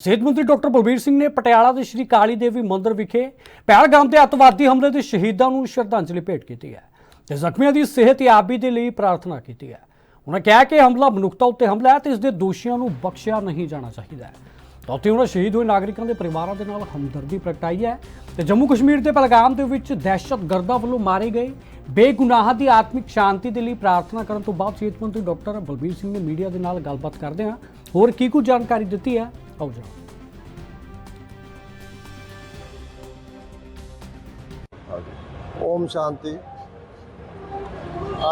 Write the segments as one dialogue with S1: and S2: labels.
S1: ਸਿਹਤ ਮੰਤਰੀ ਡਾਕਟਰ ਬਲਬੀਰ ਸਿੰਘ ਨੇ ਪਟਿਆਲਾ ਦੇ ਸ਼੍ਰੀ ਕਾਲੀ ਦੇਵੀ ਮੰਦਿਰ ਵਿਖੇ ਪਹਿਲਗਾਮ ਦੇ ਅੱਤਵਾਦੀ ਹਮਲੇ ਦੇ ਸ਼ਹੀਦਾਂ ਨੂੰ ਸ਼ਰਧਾਂਜਲੀ ਭੇਟ ਕੀਤੀ ਹੈ, ਤੇ ਜ਼ਖਮੀਆਂ ਦੀ ਸਿਹਤਯਾਬੀ ਦੇ ਲਈ ਪ੍ਰਾਰਥਨਾ ਕੀਤੀ ਹੈ। ਉਹਨਾਂ ਕਿਹਾ ਕਿ ਹਮਲਾ ਮਨੁੱਖਤਾ ਉੱਤੇ ਹਮਲਾ ਹੈ ਤੇ ਇਸ ਦੇ ਦੋਸ਼ੀਆਂ ਨੂੰ ਬਖਸ਼ਿਆ ਨਹੀਂ ਜਾਣਾ ਚਾਹੀਦਾ ਹੈ। ਉੱਥੇ ਉਹਨਾਂ ਸ਼ਹੀਦ ਹੋਏ ਨਾਗਰਿਕਾਂ ਦੇ ਪਰਿਵਾਰਾਂ ਦੇ ਨਾਲ ਹਮਦਰਦੀ ਪ੍ਰਗਟਾਈ ਹੈ ਤੇ ਜੰਮੂ ਕਸ਼ਮੀਰ ਦੇ ਪਹਿਲਗਾਮ ਦੇ ਵਿੱਚ ਦਹਿਸ਼ਤਗਰਦਾਂ ਵੱਲੋਂ ਮਾਰੇ ਗਏ ਬੇਗੁਨਾਹਾਂ ਦੀ ਆਤਮਿਕ ਸ਼ਾਂਤੀ ਦੇ ਲਈ ਪ੍ਰਾਰਥਨਾ ਕਰਨ ਤੋਂ ਬਾਅਦ ਸਿਹਤ ਮੰਤਰੀ ਡਾਕਟਰ ਬਲਬੀਰ ਸਿੰਘ ਨੇ ਮੀਡੀਆ ਦੇ ਨਾਲ ਗੱਲਬਾਤ ਕਰਦੇ ਹਾਂ ਹੋਰ ਕੀ ਕੁਝ ਜਾਣਕਾਰੀ ਦਿੱਤੀ ਹੈ? ਆਓ ਜਨਾਬ
S2: ਓਮ ਸ਼ਾਂਤੀ।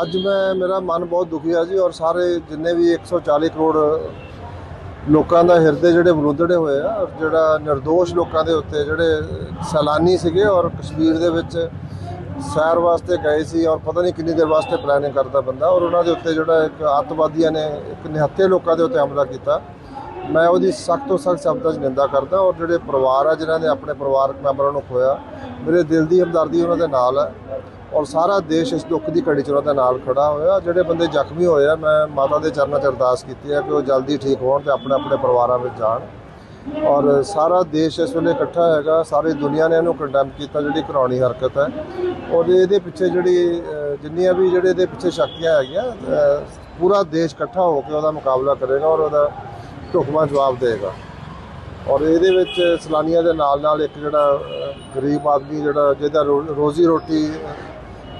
S2: ਅੱਜ ਮੈਂ, ਮੇਰਾ ਮਨ ਬਹੁਤ ਦੁਖੀ ਆ ਜੀ ਔਰ ਸਾਰੇ ਜਿੰਨੇ ਵੀ 140 ਕਰੋੜ ਲੋਕਾਂ ਦਾ ਹਿਰਦੇ ਜਿਹੜੇ ਬਲੂਦੜੇ ਹੋਏ ਆ ਔਰ ਜਿਹੜਾ નિર્ਦੋਸ਼ ਲੋਕਾਂ ਦੇ ਉੱਤੇ ਜਿਹੜੇ ਸੈਲਾਨੀ ਸੀਗੇ ਔਰ ਕਸ਼ਮੀਰ ਦੇ ਵਿੱਚ ਸੈਰ ਵਾਸਤੇ ਗਏ ਸੀ ਔਰ ਪਤਾ ਨਹੀਂ ਕਿੰਨੀ ਦੇਰ ਵਾਸਤੇ ਪਲੈਨਿੰਗ ਕਰਦਾ ਬੰਦਾ ਔਰ ਉਹਨਾਂ ਦੇ ਉੱਤੇ ਜਿਹੜਾ ਇੱਕ ਅੱਤਵਾਦੀਆਂ ਨੇ ਇੱਕ ਨਿਹੱਥੇ ਲੋਕਾਂ ਦੇ ਉੱਤੇ ਹਮਲਾ ਕੀਤਾ। ਮੈਂ ਉਹਦੀ ਸਖਤ ਤੋਂ ਸਖਤ ਸ਼ਬਦਾਂ 'ਚ ਨਿੰਦਾ ਕਰਦਾ ਔਰ ਜਿਹੜੇ ਪਰਿਵਾਰ ਆ, ਜਿਨ੍ਹਾਂ ਨੇ ਆਪਣੇ ਪਰਿਵਾਰਕ ਮੈਂਬਰਾਂ ਨੂੰ ਖੋਇਆ, ਮੇਰੇ ਦਿਲ ਦੀ ਹਮਦਰਦੀ ਉਹਨਾਂ ਦੇ ਨਾਲ ਹੈ ਔਰ ਸਾਰਾ ਦੇਸ਼ ਇਸ ਦੁੱਖ ਦੀ ਘੜੀ 'ਚ ਉਹਨਾਂ ਦੇ ਨਾਲ ਖੜਾ ਹੋਇਆ। ਜਿਹੜੇ ਬੰਦੇ ਜ਼ਖਮੀ ਹੋਏ ਆ, ਮੈਂ ਮਾਤਾ ਦੇ ਚਰਨਾਂ 'ਚ ਅਰਦਾਸ ਕੀਤੀ ਹੈ ਕਿ ਉਹ ਜਲਦੀ ਠੀਕ ਹੋਣ ਤੇ ਆਪਣੇ ਆਪਣੇ ਪਰਿਵਾਰਾਂ ਵਿੱਚ ਜਾਣ। ਔਰ ਸਾਰਾ ਦੇਸ਼ ਇਸ ਵੇਲੇ ਇਕੱਠਾ ਹੈਗਾ, ਸਾਰੀ ਦੁਨੀਆ ਨੇ ਇਹਨੂੰ ਕੰਡੈਮ ਕੀਤਾ, ਜਿਹੜੀ ਕਰਾਉਣੀ ਹਰਕਤ ਹੈ। ਔਰ ਇਹਦੇ ਪਿੱਛੇ ਜਿਹੜੀ ਜਿੰਨੀਆਂ ਵੀ ਜਿਹੜੇ ਇਹਦੇ ਪਿੱਛੇ ਸ਼ਕਤੀਆਂ ਹੈਗੀਆਂ ਪੂਰਾ ਦੇਸ਼ ਇਕੱਠਾ ਹੋ ਕੇ ਉਹਦਾ ਮੁਕਾਬਲਾ ਕਰੇਗਾ ਔਰ ਉਹਦਾ ਢੁਕਵਾਂ ਜਵਾਬ ਦੇਗਾ। ਔਰ ਇਹਦੇ ਵਿੱਚ ਸੈਲਾਨੀਆਂ ਦੇ ਨਾਲ ਨਾਲ ਇੱਕ ਜਿਹੜਾ ਗਰੀਬ ਆਦਮੀ ਜਿਹੜਾ, ਜਿਹਦਾ ਰੋ- ਰੋਜ਼ੀ ਰੋਟੀ,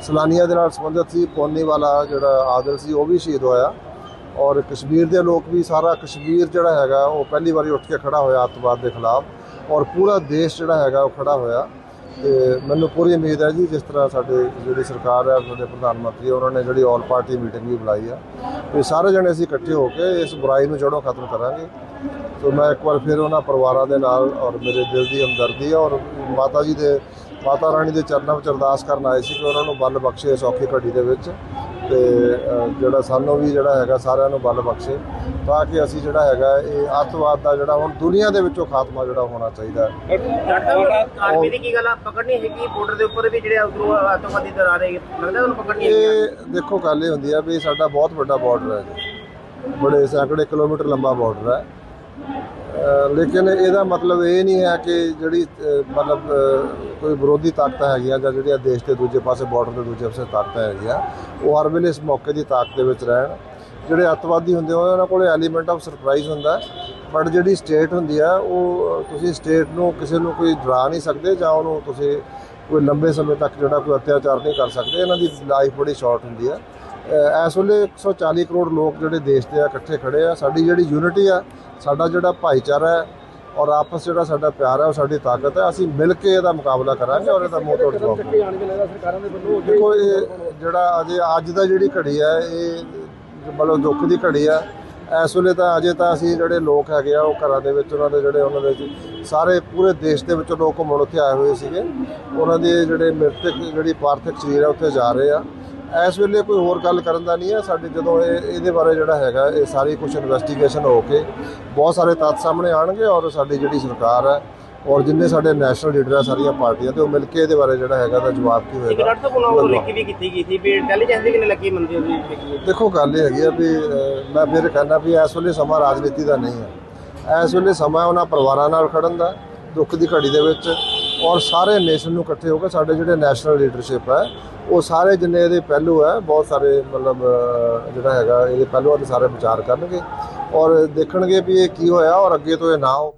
S2: ਸੈਲਾਨੀਆਂ ਦੇ ਨਾਲ ਸੰਬੰਧਿਤ ਸੀ, ਪੋਨੀ ਵਾਲਾ ਜਿਹੜਾ ਆਦਲ ਸੀ, ਉਹ ਵੀ ਸ਼ਹੀਦ ਹੋਇਆ। ਔਰ ਕਸ਼ਮੀਰ ਦੇ ਲੋਕ ਵੀ ਸਾਰਾ ਕਸ਼ਮੀਰ ਜਿਹੜਾ ਹੈਗਾ, ਉਹ ਪਹਿਲੀ ਵਾਰੀ ਉੱਠ ਕੇ ਖੜਾ ਹੋਇਆ ਅੱਤਵਾਦ ਦੇ ਖਿਲਾਫ। ਔਰ ਪੂਰਾ ਦੇਸ਼ ਜਿਹੜਾ ਹੈਗਾ, ਉਹ ਖੜਾ ਹੋਇਆ। ਤੇ ਮੈਨੂੰ ਪੂਰੀ ਉਮੀਦ ਹੈ ਜੀ, ਜਿਸ ਤਰ੍ਹਾਂ ਸਾਡੇ ਜਿਹੜੀ ਸਰਕਾਰ ਹੈ, ਸਾਡੇ ਪ੍ਰਧਾਨ ਮੰਤਰੀ, ਉਹਨਾਂ ਨੇ ਜਿਹੜੀ ਆਲ ਪਾਰਟੀ ਮੀਟਿੰਗ ਵੀ ਬੁਲਾਈ ਆ, ਤੇ ਸਾਰੇ ਜਣੇ ਅਸੀਂ ਇਕੱਠੇ ਹੋ ਕੇ ਇਸ ਬੁਰਾਈ ਨੂੰ ਜੜੋਂ ਖਤਮ ਕਰਾਂਗੇ। ਸੋ ਮੈਂ ਇੱਕ ਵਾਰ ਫਿਰ ਉਹਨਾਂ ਪਰਿਵਾਰਾਂ ਦੇ ਨਾਲ ਔਰ ਮੇਰੇ ਦਿਲ ਦੀ ਹਮਦਰਦੀ ਹੈ ਔਰ ਮਾਤਾ ਜੀ ਦੇ, ਮਾਤਾ ਰਾਣੀ ਦੇ ਚਰਨਾਂ ਵਿੱਚ ਅਰਦਾਸ ਕਰਨ ਆਏ ਸੀ ਕਿ ਉਹਨਾਂ ਨੂੰ ਬਲ ਬਖਸ਼ੇ ਇਸ ਔਖੀ ਘੜੀ ਦੇ ਵਿੱਚ। ਤੇ ਜਿਹੜਾ ਸਾਨੂੰ ਵੀ ਜਿਹੜਾ ਹੈਗਾ ਸਾਰਿਆਂ ਨੂੰ ਬਲ ਬਖਸ਼ੇ ਤਾਂ ਕਿ ਅਸੀਂ ਜਿਹੜਾ ਹੈਗਾ ਇਹ ਅੱਤਵਾਦ ਦਾ ਜਿਹੜਾ ਹੁਣ ਦੁਨੀਆ ਦੇ ਵਿੱਚੋਂ ਖਾਤਮਾ ਜਿਹੜਾ ਹੋਣਾ ਚਾਹੀਦਾ ਹੈ।
S3: ਡਾਕਟਰ ਆਰਮੀ ਦੀ ਕੀ ਗੱਲ ਆ? ਪਕੜਨੀ ਹੈਗੀ ਬਾਰਡਰ ਦੇ ਉੱਪਰ ਵੀ ਜਿਹੜੇ ਉਧਰੋਂ ਆਤੰਕਵਾਦੀ ਦਰ ਆ ਰਹੇ ਲੱਗਦਾ ਉਹਨੂੰ ਪਕੜਨੀ ਹੈਗੀ
S2: ਇਹ ਦੇਖੋ ਗੱਲ ਇਹ ਹੁੰਦੀ ਆ ਵੀ ਸਾਡਾ ਬਹੁਤ ਵੱਡਾ ਬਾਰਡਰ ਹੈ ਜੀ। ਬੜੇ ਸੈਂਕੜੇ ਕਿਲੋਮੀਟਰ ਲੰਬਾ ਬਾਰਡਰ ਹੈ। ਲੇਕਿਨ ਇਹਦਾ ਮਤਲਬ ਇਹ ਨਹੀਂ ਹੈ ਕਿ ਜਿਹੜੀ ਮਤਲਬ ਕੋਈ ਵਿਰੋਧੀ ਤਾਕਤਾਂ ਹੈਗੀਆਂ ਜਾਂ ਜਿਹੜੀਆਂ ਦੇਸ਼ ਦੇ ਦੂਜੇ ਪਾਸੇ ਬਾਰਡਰ ਦੇ ਦੂਜੇ ਪਾਸੇ ਤਾਕਤਾਂ ਹੈਗੀਆਂ ਉਹ ਹਰ ਵੇਲੇ ਇਸ ਮੌਕੇ ਦੀ ਤਾਕਤ ਦੇ ਵਿੱਚ ਰਹਿਣ। ਜਿਹੜੇ ਅੱਤਵਾਦੀ ਹੁੰਦੇ ਆ, ਉਹਨਾਂ ਕੋਲੇ ਐਲੀਮੈਂਟ ਆਫ ਸਰਪ੍ਰਾਈਜ਼ ਹੁੰਦਾ ਬਟ ਜਿਹੜੀ ਸਟੇਟ ਹੁੰਦੀ ਆ ਉਹ ਤੁਸੀਂ ਸਟੇਟ ਨੂੰ ਕਿਸੇ ਨੂੰ ਕੋਈ ਡਰਾ ਨਹੀਂ ਸਕਦੇ ਜਾਂ ਉਹਨੂੰ ਤੁਸੀਂ ਕੋਈ ਲੰਬੇ ਸਮੇਂ ਤੱਕ ਜਿਹੜਾ ਕੋਈ ਅਤਿਆਚਾਰ ਨਹੀਂ ਕਰ ਸਕਦੇ। ਇਹਨਾਂ ਦੀ ਲਾਈਫ ਬੜੀ ਸ਼ਾਰਟ ਹੁੰਦੀ ਆ। ਇਸ ਵੇਲੇ 140 ਕਰੋੜ ਲੋਕ ਜਿਹੜੇ ਦੇਸ਼ ਦੇ ਆ, ਇਕੱਠੇ ਖੜੇ ਆ। ਸਾਡੀ ਜਿਹੜੀ ਯੂਨਿਟੀ ਆ, ਸਾਡਾ ਜਿਹੜਾ ਭਾਈਚਾਰਾ ਹੈ ਔਰ ਆਪਸ ਜਿਹੜਾ ਸਾਡਾ ਪਿਆਰ ਹੈ, ਉਹ ਸਾਡੀ ਤਾਕਤ ਹੈ। ਅਸੀਂ ਮਿਲ ਕੇ ਇਹਦਾ ਮੁਕਾਬਲਾ ਕਰਾਂਗੇ ਔਰ ਇਹਦਾ ਮੂੰਹ ਤੋੜ ਜਵਾਬ ਦੇਖੋ, ਇਹ ਜਿਹੜਾ ਅਜੇ, ਅੱਜ ਦਾ ਜਿਹੜੀ ਘੜੀ ਹੈ, ਇਹ ਮਤਲਬ ਦੁੱਖ ਦੀ ਘੜੀ ਆ, ਇਸ ਵੇਲੇ ਤਾਂ ਅਜੇ ਤਾਂ ਅਸੀਂ ਜਿਹੜੇ ਲੋਕ ਹੈਗੇ ਆ, ਉਹ ਘਰਾਂ ਦੇ ਵਿੱਚ, ਉਹਨਾਂ ਦੇ ਜਿਹੜੇ, ਉਹਨਾਂ ਦੇ ਸਾਰੇ ਪੂਰੇ ਦੇਸ਼ ਦੇ ਵਿੱਚੋਂ ਲੋਕ ਘੁੰਮਣ ਉੱਥੇ ਆਏ ਹੋਏ ਸੀਗੇ। ਉਹਨਾਂ ਦੇ ਜਿਹੜੇ ਮ੍ਰਿਤਕ, ਜਿਹੜੀ ਪਾਰਥਿਕ ਸਰੀਰ ਹੈ ਉੱਥੇ ਜਾ ਰਹੇ ਆ। ਇਸ ਵੇਲੇ ਕੋਈ ਹੋਰ ਗੱਲ ਕਰਨ ਦਾ ਨਹੀਂ ਹੈ। ਸਾਡੇ ਜਦੋਂ ਇਹ ਇਹਦੇ ਬਾਰੇ ਜਿਹੜਾ ਹੈਗਾ ਇਹ ਸਾਰੀ ਕੁਝ ਇਨਵੈਸਟੀਗੇਸ਼ਨ ਹੋ ਕੇ ਬਹੁਤ ਸਾਰੇ ਤੱਥ ਸਾਹਮਣੇ ਆਣਗੇ ਔਰ ਸਾਡੀ ਜਿਹੜੀ ਸਰਕਾਰ ਹੈ ਔਰ ਜਿੰਨੇ ਸਾਡੇ ਨੈਸ਼ਨਲ ਲੀਡਰ ਆ ਸਾਰੀਆਂ ਪਾਰਟੀਆਂ ਤੇ ਉਹ ਮਿਲ ਕੇ ਇਹਦੇ ਬਾਰੇ ਜਿਹੜਾ ਹੈਗਾ ਦਾ ਜਵਾਬ ਕੀ
S3: ਇੱਕ
S2: ਹੋਏਗਾ
S3: ਡਾਕਟਰ ਸਾਹਿਬ ਉਹਨਾਂ ਨੂੰ ਲਿਖੀ ਵੀ ਕੀਤੀ ਗਈ ਸੀ ਵੀ ਇੰਟੈਲੀਜੈਂਸ ਦੀ ਕਿੰਨੇ ਲੱਗੀ ਮੰਦੀ ਉਹਦੀ ਲਿਖੀ ਹੋਈ।
S2: ਦੇਖੋ ਗੱਲ ਇਹ ਹੈਗੀ ਆ ਵੀ ਮੈਂ ਫਿਰ ਕਹਿੰਦਾ ਵੀ ਇਸ ਵੇਲੇ ਸਮਾਂ ਰਾਜਨੀਤੀ ਦਾ ਨਹੀਂ ਹੈ। ਇਸ ਵੇਲੇ ਸਮਾਂ ਉਹਨਾਂ ਪਰਿਵਾਰਾਂ ਨਾਲ ਖੜਨ ਦਾ ਦੁੱਖ ਦੀ ਘੜੀ ਦੇ ਵਿੱਚ। ਔਰ ਸਾਰੇ ਨੇਸ਼ਨ ਨੂੰ ਇਕੱਠੇ ਹੋ ਕੇ ਸਾਡੇ ਜਿਹੜੇ ਨੈਸ਼ਨਲ ਲੀਡਰਸ਼ਿਪ ਹੈ, ਉਹ ਸਾਰੇ ਜਿੰਨੇ ਇਹਦੇ ਪਹਿਲੂ ਹੈ, ਬਹੁਤ ਸਾਰੇ ਮਤਲਬ ਜਿਹੜਾ ਹੈਗਾ, ਇਹਦੇ ਪਹਿਲੂਆਂ ਤੇ ਸਾਰੇ ਵਿਚਾਰ ਕਰਨਗੇ ਔਰ ਦੇਖਣਗੇ ਵੀ ਇਹ ਕੀ ਹੋਇਆ ਔਰ ਅੱਗੇ ਤੋਂ ਇਹ ਨਾ ਹੋ।